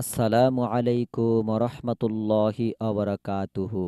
আসসালামু আলাইকুম রহমতুল্লাহি আবরাকাতুহু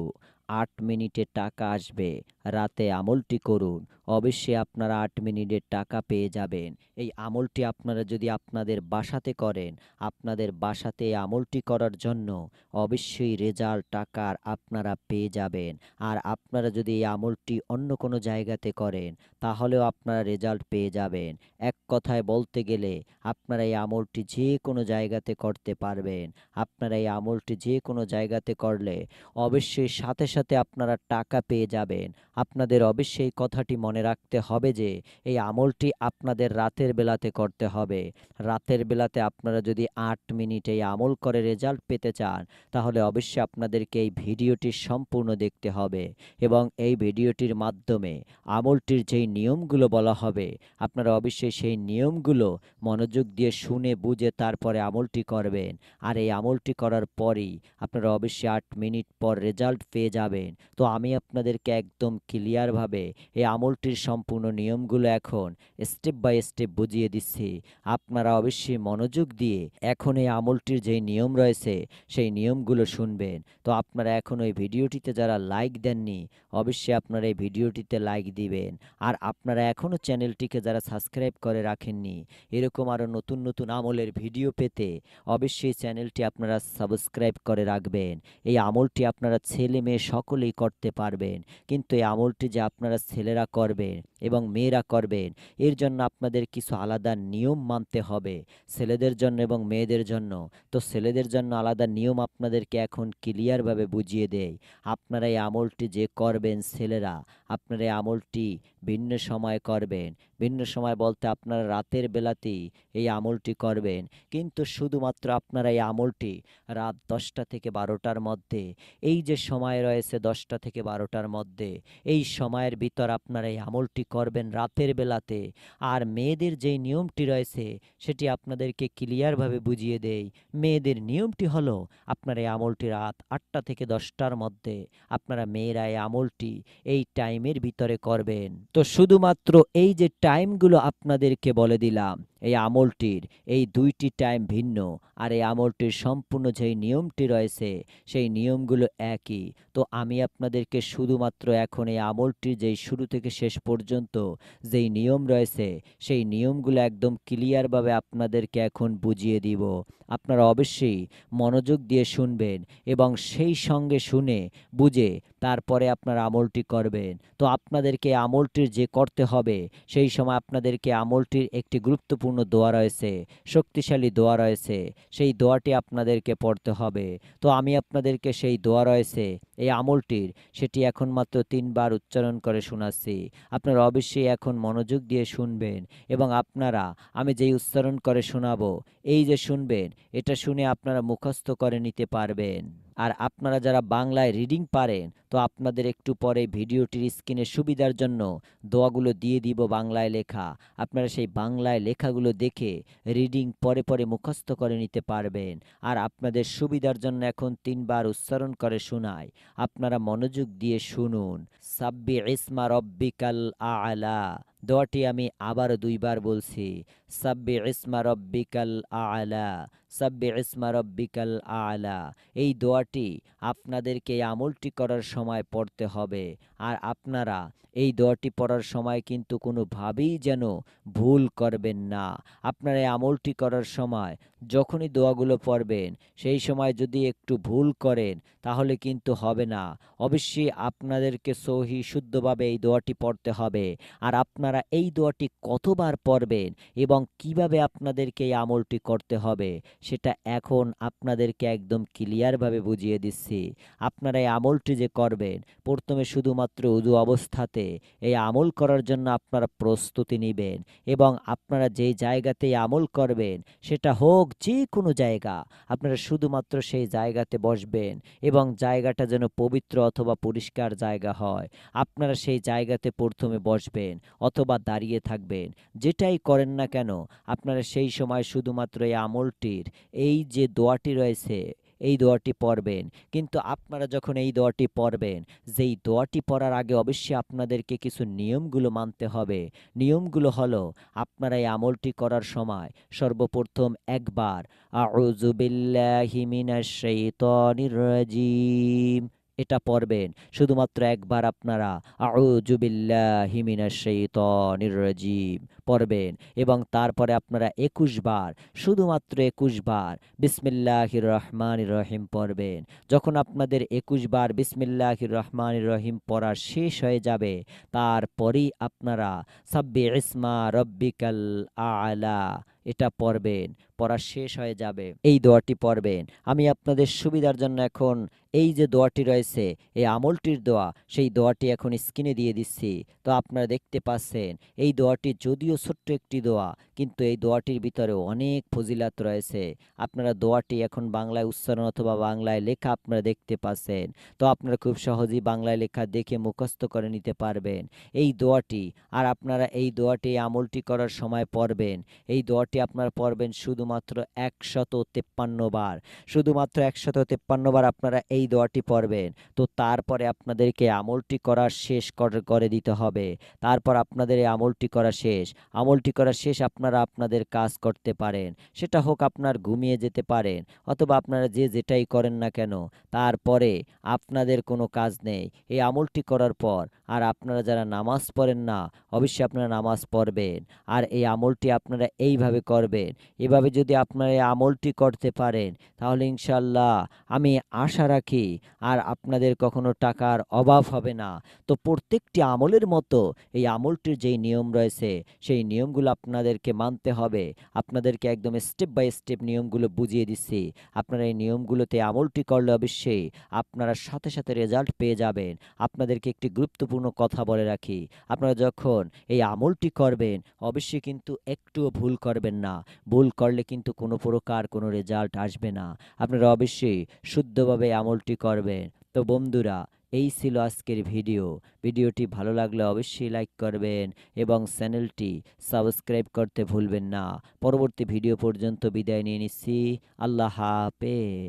আট মিনিটে টাকা আসবে। রাতে আমলটি করুন। অবশ্যই আপনারা আট মিনিটের টাকা পেয়ে যাবেন। এই আমলটি আপনারা যদি আপনাদের বাসাতে করেন, আপনাদের বাসাতে এই আমলটি করার জন্য অবশ্যই রেজাল্ট টাকার আপনারা পেয়ে যাবেন। আর আপনারা যদি এই আমলটি অন্য কোনো জায়গাতে করেন, তাহলেও আপনারা রেজাল্ট পেয়ে যাবেন। এক কথায় বলতে গেলে, আপনারা এই আমলটি যে কোনো জায়গাতে করতে পারবেন। আপনারা এই আমলটি যে কোনো জায়গাতে করলে অবশ্যই সাথে সাথে আপনারা টাকা পেয়ে যাবেন। আপনাদের অবশ্যই কথাটি মনে রাখতে হবে যে, এই আমলটি আপনাদের রাতের বেলাতে করতে হবে। রাতের বেলাতে আপনারা যদি আট মিনিট এই আমল করে রেজাল্ট পেতে চান, তাহলে অবশ্যই আপনাদেরকে এই ভিডিওটি সম্পূর্ণ দেখতে হবে এবং এই ভিডিওটির মাধ্যমে আমলটির যেই নিয়মগুলো বলা হবে, আপনারা অবশ্যই সেই নিয়মগুলো মনোযোগ দিয়ে শুনে বুঝে তারপরে আমলটি করবেন। আর এই আমলটি করার পরই আপনারা অবশ্যই আট মিনিট পর রেজাল্ট পেয়ে যাবেন। তো আমি আপনাদেরকে একদম ক্লিয়ারভাবে এই আমলটির সম্পূর্ণ নিয়মগুলো এখন স্টেপ বাই স্টেপ বুঝিয়ে দিচ্ছি। আপনারা অবশ্যই মনোযোগ দিয়ে এখন এই আমলটির যেই নিয়ম রয়েছে, সেই নিয়মগুলো শুনবেন। তো আপনারা এখন ওই ভিডিওটিতে যারা লাইক দেননি, অবশ্যই আপনারা এই ভিডিওটিতে লাইক দিবেন। আর আপনারা এখনও চ্যানেলটিকে যারা সাবস্ক্রাইব করে রাখেননি, এরকম আরও নতুন নতুন আমলের ভিডিও পেতে অবশ্যই চ্যানেলটি আপনারা সাবস্ক্রাইব করে রাখবেন। এই আমলটি আপনারা ছেলে মেয়ে সকলেই করতে পারবেন। কিন্তু এই আমলটি যে আপনারা ছেলেরা করবেন এবং মেয়েরা করবেন, এর জন্য আপনাদের কিছু আলাদা নিয়ম মানতে হবে ছেলেদের জন্য এবং মেয়েদের জন্য। তো ছেলেদের জন্য আলাদা নিয়ম আপনাদেরকে এখন ক্লিয়ারভাবে বুঝিয়ে দেয় আপনারা এই আমলটি যে করবেন ছেলেরা, আপনারা এই আমলটি ভিন্ন সময় করবেন। ভিন্ন সময় বলতে আপনারা রাতের বেলাতেই এই আমলটি করবেন। কিন্তু শুধুমাত্র আপনারা এই আমলটি রাত দশটা থেকে বারোটার মধ্যে, এই যে সময় রয়েছে দশটা থেকে বারোটার মধ্যে এই সময়ের ভিতর আপনারা এই আমলটি করবেন রাতের বেলাতে। আর মেয়েদের যেই নিয়মটি রয়েছে, সেটি আপনাদেরকে ক্লিয়ারভাবে বুঝিয়ে দেই। মেয়েদের নিয়মটি হলো, আপনারা এই আমলটি রাত আটটা থেকে দশটার মধ্যে, আপনারা মেয়েরা এই আমলটি এই টাইমের ভিতরে করবেন। তো শুধুমাত্র এই যে টাইমগুলো আপনাদেরকে বলে দিলাম এই আমলটির এই দুইটি টাইম ভিন্ন, আর এই আমলটির সম্পূর্ণ যেই নিয়মটি রয়েছে, সেই নিয়মগুলো একই। তো আমি আপনাদেরকে শুধুমাত্র এখন এই আমলটির যেই শুরু থেকে শেষ পর্যন্ত যেই নিয়ম রয়েছে, সেই নিয়মগুলো একদম ক্লিয়ারভাবে আপনাদেরকে এখন বুঝিয়ে দিব। আপনারা অবশ্যই মনোযোগ দিয়ে শুনবেন এবং সেই সঙ্গে শুনে বুঝে তারপরে আপনারা আমলটি করবেন। তো আপনাদেরকে আমলটির যে করতে হবে, সেই সময় আপনাদেরকে আমলটির একটি গুরুত্বপূর্ণ দোয়া রয়েছে, শক্তিশালী দোয়া রয়েছে, সেই দোয়াটি আপনাদেরকে পড়তে হবে। তো আমি আপনাদেরকে সেই দোয়া রয়েছে, এই আমলটির, সেটি এখন মাত্র তিনবার উচ্চারণ করে শোনাচ্ছি। আপনারা অবশ্যই এখন মনোযোগ দিয়ে শুনবেন এবং আপনারা, আমি যেই উচ্চারণ করে শোনাবো, এই যে শুনবেন, এটা শুনে আপনারা মুখস্থ করে নিতে পারবেন। আর আপনারা যারা বাংলায় রিডিং পারেন তো আপনাদের একটু পরে ভিডিওটির স্ক্রিনে সুবিধার জন্য দোয়াগুলো দিয়ে দিব বাংলায় লেখা। আপনারা সেই বাংলায় লেখাগুলো দেখে রিডিং পরে পরে মুখস্থ করে নিতে পারবেন। আর আপনাদের সুবিধার জন্য এখন তিনবার উচ্চারণ করে শোনায় আপনারা মনোযোগ দিয়ে শুনুন। সাব্বি ইসমা রব্বিকাল আলা। দোয়াটি আমি আবার দুইবার বলছি। সাব্বি ইসমা রব্বিকাল আলা। সাব্বি ইসমা রব্বিকাল আলা। এই দোয়াটি আপনাদেরকে আমলটি করার সময় পড়তে হবে। আর আপনারা এই দোয়াটি পড়ার সময় কিন্তু কোনোভাবেই যেন ভুল করবেন না। আপনারা আমলটি করার সময় যখনই দোয়াগুলো পড়বেন, সেই সময় যদি একটু ভুল করেন, তাহলে কিন্তু হবে না। অবশ্যই আপনাদেরকে সহি, শুদ্ধভাবে এই দোয়াটি পড়তে হবে। আর আপনারা এই দোয়াটি কতবার পড়বেন এবং কীভাবে আপনাদেরকে এই আমলটি করতে হবে, সেটা এখন আপনাদেরকে একদম ক্লিয়ারভাবে বুঝিয়ে দিচ্ছি। আপনারা এই আমলটি যে করবেন, প্রথমে শুধুমাত্র উদু অবস্থাতে এই আমল করার জন্য আপনারা প্রস্তুতি নেবেন এবং আপনারা যেই জায়গাতে আমল করবেন, সেটা হোক যে কোনো জায়গা, আপনারা শুধুমাত্র সেই জায়গাতে বসবেন এবং জায়গাটা যেন পবিত্র অথবা পরিষ্কার জায়গা হয়। আপনারা সেই জায়গাতে প্রথমে বসবেন অথবা দাঁড়িয়ে থাকবেন। যেটাই করেন না কেন, আপনারা সেই সময় শুধুমাত্র এই আমলটির, এই যে দোয়াটি রয়েছে এই দোয়াটি পড়বেন। কিন্তু আপনারা যখন এই দোয়াটি পড়বেন, যেই দোয়াটি পড়ার আগে অবশ্যই আপনাদেরকে কিছু নিয়মগুলো মানতে হবে। নিয়মগুলো হলো, আপনারা এই আমলটি করার সময় সর্বপ্রথম একবার, আউযু সেই মিনাশ শাইতানির রাজিম। এটা পড়বেন। শুধুমাত্র একবার আপনারা আউযু বিল্লাহি মিনাশ শাইতানির রাজিম পড়বেন এবং তারপরে আপনারা একুশ বার, শুধুমাত্র একুশ বার বিসমিল্লাহির রহমানির রহিম পড়বেন। যখন আপনাদের একুশ বার বিসমিল্লাহির রহমানির রহিম পড়া শেষ হয়ে যাবে, তারপরেই আপনারা সাব্বি ইসমা রব্বিকাল আলা এটা পড়বেন, পড়া শেষ হয়ে যাবে। এই দোয়াটি পড়বেন। আমি আপনাদের সুবিধার জন্য এখন এই যে দোয়াটি রয়েছে, এই আমলটির দোয়া, সেই দোয়াটি এখন স্ক্রিনে দিয়ে দিচ্ছি। তো আপনারা দেখতে পাচ্ছেন, এই দোয়াটি যদিও ছোট্ট একটি দোয়া, কিন্তু এই দোয়াটির ভিতরে অনেক ফজিলাত রয়েছে। আপনারা দোয়াটি এখন বাংলায় উচ্চারণ অথবা বাংলায় লেখা আপনারা দেখতে পাচ্ছেন। তো আপনারা খুব সহজেই বাংলায় লেখা দেখে মুখস্থ করে নিতে পারবেন। এই দোয়াটি, আর আপনারা এই দোয়াটি আমলটি করার সময় পড়বেন। এই দোয়াটি আপনারা পড়বেন শুধুমাত্র একশত তেপ্পান্ন বার। শুধুমাত্র একশত তেপ্পান্ন বার আপনারা এই দোয়াটি পড়বেন। তো তারপরে আপনাদেরকে আমলটি করা শেষ করে দিতে হবে। তারপর আপনাদের এই আমলটি করা শেষ। আমলটি করা শেষ আপনারা আপনাদের কাজ করতে পারেন। সেটা হোক আপনার ঘুমিয়ে যেতে পারেন অথবা আপনারা যে যেটাই করেন না কেন, তারপরে আপনাদের কোনো কাজ নেই। এই আমলটি করার পর আর আপনারা যারা নামাজ পড়েন না, অবশ্যই আপনারা নামাজ পড়বেন। আর এই আমলটি আপনারা এইভাবে করবেন। এভাবে যদি আপনারা আমলটি করতে পারেন, তাহলে ইনশাল্লাহ আমি আশা রাখি আর আপনাদের কখনো টাকার অভাব হবে না। তো প্রত্যেকটি আমলের মতো এই আমলটির যেই নিয়ম রয়েছে, সেই নিয়মগুলো আপনাদেরকে মানতে হবে। আপনাদেরকে একদম স্টেপ বাই স্টেপ নিয়মগুলো বুঝিয়ে দিচ্ছি। আপনারা এই নিয়মগুলোতে আমলটি করলে অবশ্যই আপনারা সাথে সাথে রেজাল্ট পেয়ে যাবেন। আপনাদেরকে একটি গুরুত্বপূর্ণ কথা বলে রাখি। আপনারা যখন এই আমলটি করবেন, অবশ্যই কিন্তু একটুও ভুল করবেন না। ভুল করলে কিন্তু কোনো প্রকার কোনো রেজাল্ট আসবে না। আপনারা অবশ্যই শুদ্ধভাবে আমলটি করবেন। তো বন্ধুরা, এই ছিল আজকের ভিডিও। ভিডিওটি ভালো লাগলে অবশ্যই লাইক করবেন এবং চ্যানেলটি সাবস্ক্রাইব করতে ভুলবেন না। পরবর্তী ভিডিও পর্যন্ত বিদায় নিয়ে নিচ্ছি। আল্লাহ হাফেজ।